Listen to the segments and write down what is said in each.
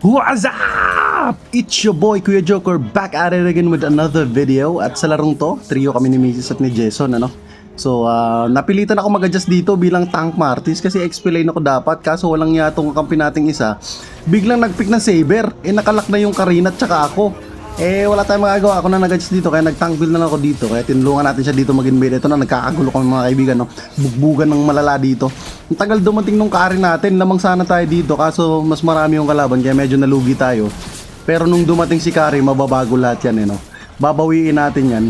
What's up? It's your boy Kuya Joker back at it again with another video. At sa larong to, trio kami ni Mrs. at ni Jason ano? So ah, napilitan ako mag-adjust dito bilang tank martis kasi XP lane ako dapat. Kaso walang yatong kampi nating isa. Biglang nagpick ng saber, eh nakalak na yung Karina at saka ako eh wala tayong magagawa, ako na nag-adjust dito kaya nag-tank build na lang ako dito. Kaya tinulungan natin siya dito mag-invade Ito na nagkakagulo kami mga kaibigan no? Bugbugan ng malala dito. Ang tagal dumating nung kari natin, lamang sana tayo dito Kaso mas marami yung kalaban kaya medyo nalugi tayo. Pero nung dumating si Kari, mababago lahat yan eh no? Babawiin natin yan.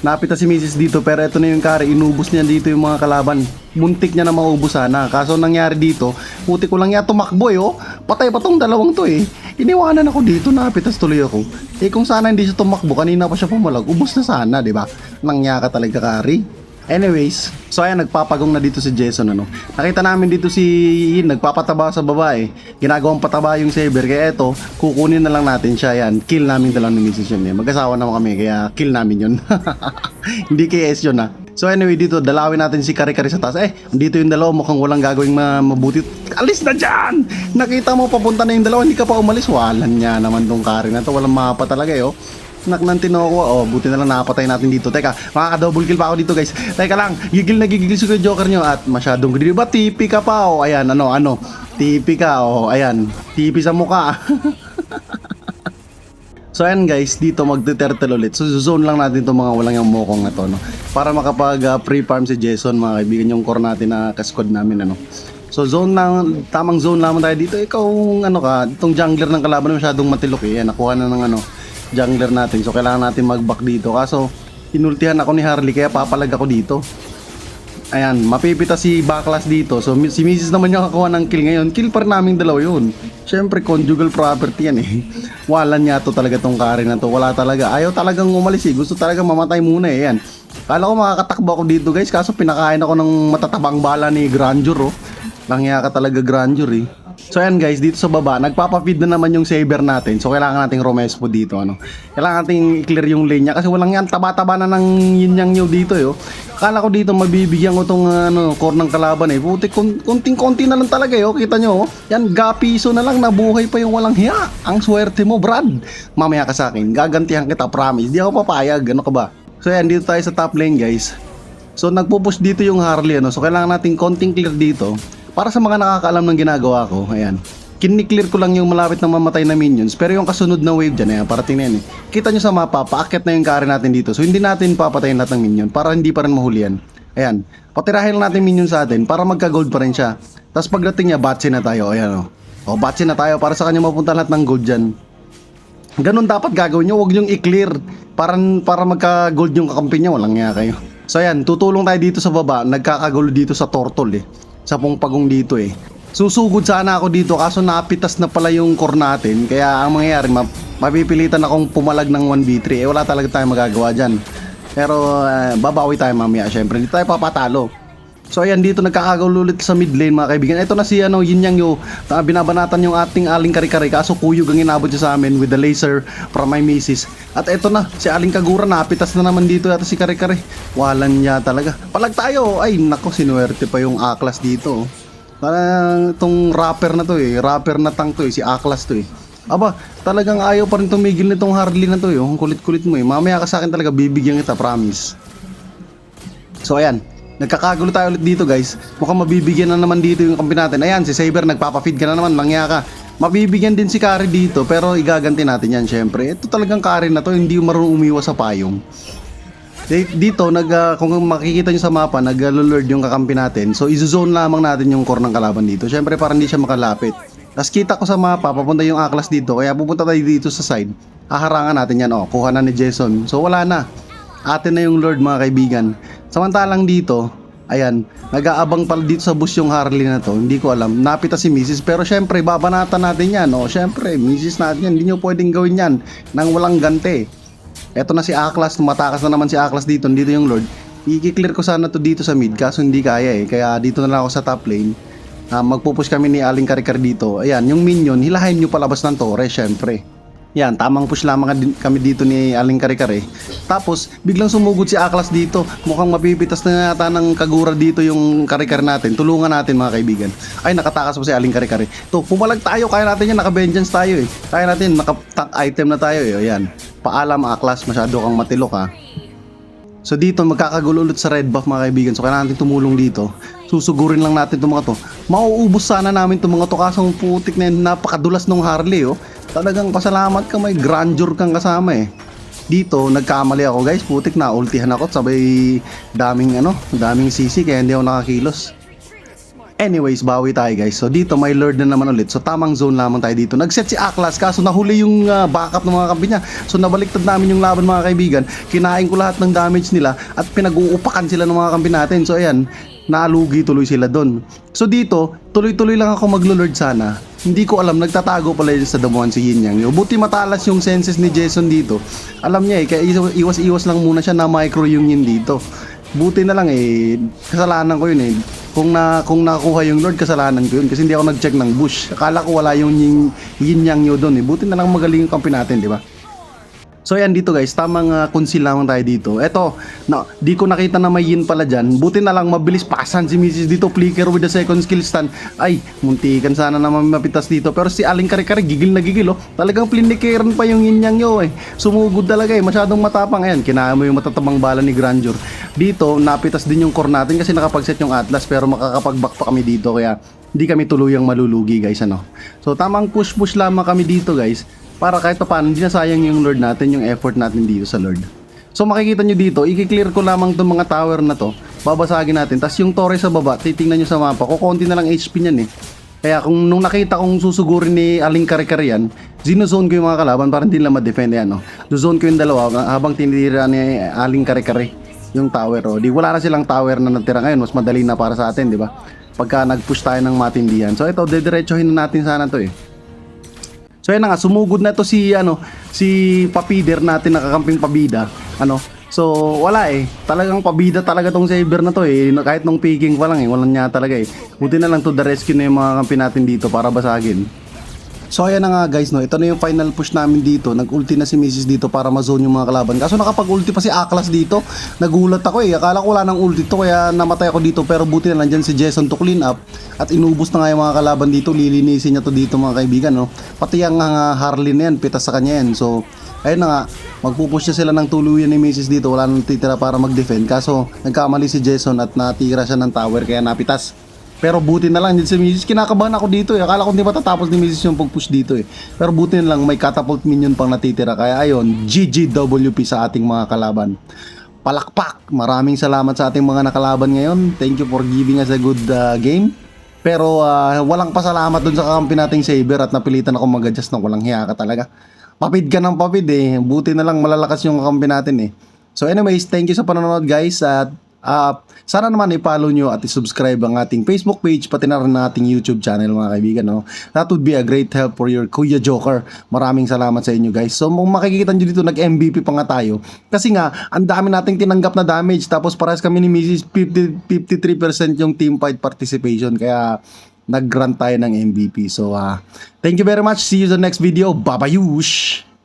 Napita si Mrs. dito pero ito na yung Kari, inubos niya dito yung mga kalaban. Muntik niya na maubos sana Kaso nangyari dito, puti ko lang yan tumakbo eh oh. Patay pa tong dalawang to eh Iniwanan ako dito, napitas tuloy ako. Eh kung sana hindi siya tumakbo, kanina pa siya pumalag, ubos na sana, di ba? Nangyaka talaga kari. Anyways, so ayan, nagpapagong na dito si Jason, ano. Nakita namin dito si Yin, nagpapataba sa babae. Ginagawang pataba yung saber, kaya eto, kukunin na lang natin siya, yan. Kill namin dalawa ni Mrs. yun, eh. Mag-asawa naman kami, kaya kill namin yun. hindi KS yun, ha. So anyway, dito, dalawin natin si Kari-Kari sa taas. Eh, dito yung dalawa, mukhang walang gagawing ma- mabuti. Alis na dyan! Nakita mo, papunta na yung dalawa, hindi ka pa umalis. Walan niya naman tong Kari na to. Walang mapa talaga, eh, oh. Nak ng tinoko, oh, buti na lang nakapatay natin dito. Teka, makaka-double kill pa ako dito, guys. Teka lang, gigil na gigil si Joker nyo at masyadong gigil. Ba, tipi ka pa, oh. Ayan, ano, ano. Tipi ka, oh. Ayan, tipi sa mukha. So ayan guys, dito magte-turtle ulit. So zone lang natin itong mga walang yung mokong na no? Para makapag uh, pre-farm si Jason, mga kaibigan, yung core natin na kaskod namin, ano? So zone lang, tamang zone lamang tayo dito. Ikaw, ano ka, itong jungler ng kalaban masyadong matilok eh. Nakuha na ng ano, jungler natin. So kailangan natin mag-back dito. Kaso, inultihan ako ni Harley, kaya papalag ako dito. Ayan, mapipita si Backlash dito. So, si Mrs. naman yung kakuha ng kill ngayon. Kill pa rin namin dalawa yun. Siyempre, conjugal property yan eh. Wala niya to talaga tong Karen na to. Wala talaga. Ayaw talagang umalis eh. Gusto talaga mamatay muna eh. Yan. Kala ko makakatakbo ako dito guys. Kaso pinakain ako ng matatabang bala ni Grandeur oh. Langya ka talaga Grandeur eh. So ayan guys, dito sa baba, nagpapa-feed na naman yung saber natin. So kailangan nating romespo dito, ano. Kailangan nating i-clear yung lane niya kasi walang yan, taba-taba na ng yin yang nyo dito, yo. Akala ko dito mabibigyan ko tong ano, core ng kalaban eh. Puti, kunting-konti na lang talaga, yo. Kita nyo, oh. Yan, gapiso na lang, nabuhay pa yung walang hiya. Ang swerte mo, Brad. Mamaya ka sa akin, gagantihan kita, promise. Di ako papayag, ano ka ba? So ayan, dito tayo sa top lane, guys. So nagpo-push dito yung Harley ano. So kailangan nating konting clear dito para sa mga nakakaalam ng ginagawa ko. Ayan. Kiniklear ko lang yung malapit na mamatay na minions pero yung kasunod na wave dyan, ayan, parating na yan eh. Kita nyo sa mapa, paakyat na yung carry natin dito. So hindi natin papatayin lahat ng minion para hindi pa rin mahuli yan. Ayan. Patirahin lang natin minion sa atin para magka-gold pa rin siya. Tapos pagdating niya, batsi na tayo. Ayan o. O, batsi na tayo para sa kanya mapunta lahat ng gold dyan. Ganun dapat gagawin nyo, huwag nyo i-clear para, para magka-gold yung kakampi nyo, walang nga kayo. So ayan, tutulong tayo dito sa baba, nagkakagulo dito sa turtle eh. Sa pungpagong dito eh. Susugod sana ako dito kaso napitas na pala yung core natin. Kaya ang mangyayari, ma- mapipilitan akong pumalag ng 1v3. Eh wala talaga tayong magagawa dyan. Pero eh, babawi tayo mamaya syempre. Hindi tayo papatalo. So ayan dito nagkakagulo ulit sa mid lane mga kaibigan. Ito na si ano Yin Yang Yo. Ta- binabanatan yung ating Aling Kari-Kari kaso kuyog ang inabot siya sa amin with the laser from my missus. At ito na si Aling Kagura napitas na naman dito yata si Kari-Kari. Walan niya talaga. Palag tayo. Ay nako sinuwerte pa yung A-class dito. Parang itong rapper na to eh. Rapper na tank to eh. Si A-class to eh. Aba, talagang ayaw pa rin tumigil nitong Harley na to eh. Ang kulit-kulit mo eh. Mamaya ka sa akin talaga bibigyan kita, promise. So ayan, nagkakagulo tayo ulit dito guys. Mukhang mabibigyan na naman dito yung kampi natin. Ayan, si Saber nagpapa-feed ka na naman, langya ka. Mabibigyan din si Kari dito pero igaganti natin yan syempre. Ito talagang Kari na to, hindi marunong umiwas sa payong. Di- Dito, nag, ah, kung makikita nyo sa mapa, nag-lord yung kakampi natin. So, izo-zone lamang natin yung core ng kalaban dito. Syempre, para hindi siya makalapit. Tapos kita ko sa mapa, papunta yung aklas dito. Kaya pupunta tayo dito sa side. Haharangan natin yan. Oh, kuha na ni Jason. So, wala na. Atin na yung Lord, mga kaibigan. Samantalang dito, ayan, nag-aabang pala dito sa bus yung Harley na to. Hindi ko alam. Napita si Mrs. Pero syempre, babanatan natin yan. Oh, syempre, Mrs. natin yan. Hindi nyo pwedeng gawin yan nang walang gante. Eto na si Aklas, tumatakas na naman si Aklas dito, dito yung Lord. I-clear ko sana to dito sa mid, kaso hindi kaya eh. Kaya dito na lang ako sa top lane. Ah, magpupush kami ni Aling Karikar dito. Ayan, yung minion, hilahin nyo palabas ng torre, syempre. Yan, tamang push lamang kami dito ni Aling Kare-Kare. Tapos, biglang sumugod si Aklas dito. Mukhang mapipitas na yata ng kagura dito yung Kare-Kare natin. Tulungan natin mga kaibigan. Ay, nakatakas pa si Aling Kare-Kare. To, pumalag tayo. Kaya natin yan. Naka-vengeance tayo eh. Kaya natin. Naka-tank item na tayo eh. O, yan. Paalam Aklas. Masyado kang matilok ha. So dito magkakagulo ulit sa red buff mga kaibigan. So kailangan natin tumulong dito. Susugurin lang natin itong mga to. Mauubos sana namin itong mga to kaso ang putik na yun, napakadulas ng Harley oh. Talagang pasalamat ka may grandeur kang kasama eh. Dito nagkamali ako guys, putik na ultihan ako sabay daming ano, daming sisi kaya hindi ako nakakilos. Anyways, bawi tayo guys. So dito may lord na naman ulit. So tamang zone lamang tayo dito. Nagset si Aklas kaso nahuli yung ah, backup ng mga kampi niya. So nabaliktad namin yung laban mga kaibigan. Kinain ko lahat ng damage nila at pinag-uupakan sila ng mga kampi natin. So ayan, nalugi tuloy sila doon. So dito, tuloy-tuloy lang ako maglo-lord sana. Hindi ko alam, nagtatago pala yun sa damuhan si Yin Yang. Yo. Buti matalas yung senses ni Jason dito. Alam niya eh, kaya iwas-iwas lang muna siya na micro yung Yin dito. Buti na lang eh, kasalanan ko yun eh. Kung na kung nakuha yung Lord, kasalanan ko yun kasi hindi ako nag-check ng bush. Akala ko wala yung yin, yin yang nyo doon eh. Buti na lang magaling yung kampi natin, di ba? So ayan dito guys, tamang uh, conceal lamang tayo dito. Eto, no, di ko nakita na may yin pala dyan. Buti na lang mabilis pasan si Mrs. dito, flicker with the second skill stand. Ay, muntikan sana naman mapitas dito. Pero si Aling Kare-Kare, gigil na gigil oh. Talagang plinikeran pa yung yin yang nyo eh. Sumugod talaga eh, masyadong matapang. Ayan, kinaya mo yung matatabang bala ni Grandeur. Dito, napitas din yung core natin kasi nakapag-set yung Atlas pero makakapag-back pa kami dito kaya hindi kami tuluyang malulugi guys ano. So tamang push-push lamang kami dito guys para kahit pa paano hindi nasayang yung Lord natin, yung effort natin dito sa Lord. So makikita nyo dito, i-clear ko lamang itong mga tower na to, babasagin natin, tapos yung torre sa baba, titingnan nyo sa mapa, kukunti na lang HP niyan eh. Kaya kung nung nakita kong susugurin ni Aling Kare-Kare yan, zinozone ko yung mga kalaban para hindi nila ma-defend yan. No? Zone ko yung dalawa habang tinitira ni Aling Kare-Kare yung tower. Oh. Di wala na silang tower na natira ngayon, mas madali na para sa atin, di ba? Pagka nag-push tayo ng matindihan. So ito, dediretsohin na natin sana to eh. So yan na nga, sumugod na to si ano, si Papider natin nakakamping pabida. Ano? So wala eh. Talagang pabida talaga tong saber na to eh. Kahit nung picking pa lang eh, walang niya talaga eh. Buti na lang to the rescue na yung mga kampi natin dito para basagin. So ayan na nga guys no, ito na yung final push namin dito. Nag-ulti na si Mrs. dito para ma-zone yung mga kalaban. Kaso nakapag-ulti pa si Aklas dito. Nagulat ako eh. Akala ko wala nang ulti to kaya namatay ako dito. Pero buti na lang dyan si Jason to clean up. At inubos na nga yung mga kalaban dito. Lilinisin niya to dito mga kaibigan no. Pati yung uh, Harley na yan, pitas sa kanya yan. So ayun na nga, magpupush na sila ng tuluyan ni Mrs. dito. Wala nang titira para mag-defend. Kaso nagkamali si Jason at natira siya ng tower kaya napitas. Pero buti na lang din si Mrs. Kinakabahan ako dito eh. Akala ko hindi matatapos ni Mrs. yung pag-push dito eh. Pero buti na lang may catapult minion pang natitira. Kaya ayun, GGWP sa ating mga kalaban. Palakpak! Maraming salamat sa ating mga nakalaban ngayon. Thank you for giving us a good uh, game. Pero uh, walang pasalamat dun sa kakampi nating Saber at napilitan ako mag-adjust ng walang hiya ka talaga. Papid ka ng papid eh. Buti na lang malalakas yung kakampi natin eh. So anyways, thank you sa panonood guys at Uh, sana naman i-follow nyo at i-subscribe ang ating Facebook page pati na rin ating YouTube channel mga kaibigan. No? That would be a great help for your Kuya Joker. Maraming salamat sa inyo guys. So kung makikita nyo dito nag-MVP pa nga tayo. Kasi nga, ang dami nating tinanggap na damage tapos parehas kami ni Mrs. 50, 53% yung team fight participation. Kaya nag-grant tayo ng MVP. So uh, thank you very much. See you sa next video. Babayush!